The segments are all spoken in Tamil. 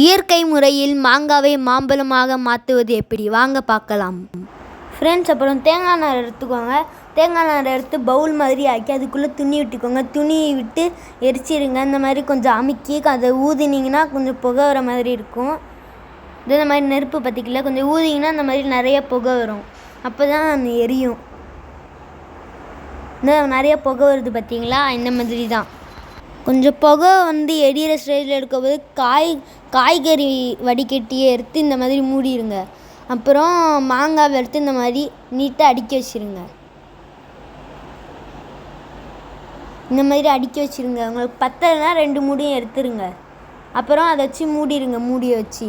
இயற்கை முறையில் மாங்காவை மாம்பழமாக மாற்றுவது எப்படி? வாங்க பார்க்கலாம். ஃப்ரெண்ட்ஸ் அப்புறம் தேங்காய் நார் எடுத்துக்கோங்க. தேங்காய் நார் எடுத்து பவுல் மாதிரி ஆக்கி அதுக்குள்ளே துணி விட்டுக்கோங்க. துணி விட்டு எரிச்சிடுங்க இந்த மாதிரி கொஞ்சம் அமுக்கி அதை ஊதினீங்கன்னா கொஞ்சம் புகை வர மாதிரி இருக்கும். இது இந்த மாதிரி நெருப்பு பற்றிக்கல கொஞ்சம் ஊதிங்கன்னா இந்த மாதிரி நிறைய புகை வரும். அப்போ தான் அந்த எரியும். இந்த நிறைய புகை வருது பார்த்தீங்களா இந்த மாதிரி தான். கொஞ்சம் புகை வந்து எரியிற ஸ்டேஜில் இருக்கும்போது காய் காய்கறி வடிகட்டியை எடுத்து இந்த மாதிரி மூடிடுங்க அப்புறம் மாங்காவை எடுத்து இந்த மாதிரி நீட்டாக அடுக்கி வச்சிருங்க. இந்த மாதிரி அடுக்கி வச்சிருங்க. உங்களுக்கு பத்தலைன்னா ரெண்டு மூடியும் எடுத்துருங்க. அப்புறம் அதை வச்சு மூடிடுங்க மூடியை வச்சு.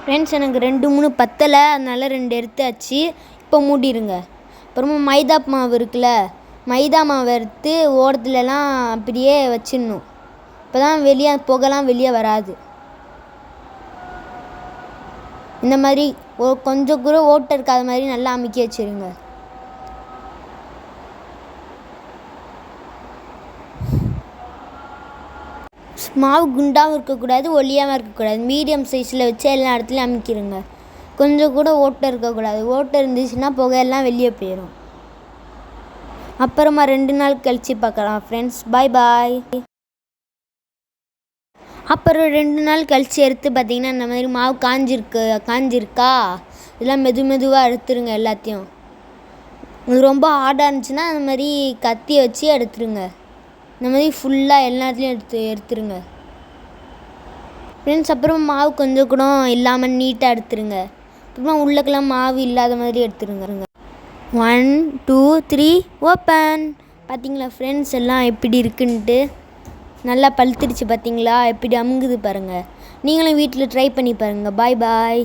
ஃப்ரெண்ட்ஸ் எனக்கு ரெண்டு மூணு பத்தலை அதனால் ரெண்டு எடுத்தாச்சு. இப்போ மூடிடுங்க அப்புறமா மைதா மாவு இருக்குல்ல மைதா மாவு எடுத்து ஓரத்துலலாம் அப்படியே வச்சிடணும். இப்போ தான் வெளியே புகைலாம் வெளியே வராது. இந்த மாதிரி ஓ கொஞ்சம் கூட ஓட்டை இருக்காத மாதிரி நல்லா அமுக்கி வச்சிருங்க. மாவு குண்டாகவும் இருக்கக்கூடாது ஒல்லியாகவும் இருக்கக்கூடாது. மீடியம் சைஸில் வச்சு எல்லா இடத்துலையும் அமுக்கிடுங்க கொஞ்சம் கூட ஓட்டை இருக்கக்கூடாது. ஓட்டை இருந்துச்சுன்னா புகையெல்லாம் வெளியே போயிடும் அப்புறமா ரெண்டு நாள் கழித்து பார்க்கலாம் ஃப்ரெண்ட்ஸ் பாய் பாய் அப்புறம் ரெண்டு நாள் கழித்து எடுத்து பார்த்தீங்கன்னா இந்த மாதிரி மாவு காஞ்சிருக்கு காஞ்சிருக்கா? இதெல்லாம் மெது மெதுவாக எடுத்துருங்க எல்லாத்தையும். இது ரொம்ப ஹார்டாக இருந்துச்சுன்னா அந்த மாதிரி கத்தி வச்சு எடுத்துருங்க. இந்த மாதிரி ஃபுல்லாக எல்லாத்துலேயும் எடுத்து எடுத்துருங்க. ஃப்ரெண்ட்ஸ் அப்புறம் மாவு கொஞ்சம் கூட இல்லாமல் நீட்டாக எடுத்துருங்க. அப்புறமா உள்ளக்கெல்லாம் மாவு இல்லாத மாதிரி எடுத்துருங்க. ஒன் டூ த்ரீ ஓப்பன் பார்த்தீங்களா ஃப்ரெண்ட்ஸ் எல்லாம் எப்படி இருக்குன்ட்டு? நல்லா பழுத்துருச்சு பார்த்தீங்களா எப்படி அமுங்குது பாருங்கள் நீங்களும் வீட்டில் ட்ரை பண்ணி பாருங்கள் பாய் பாய்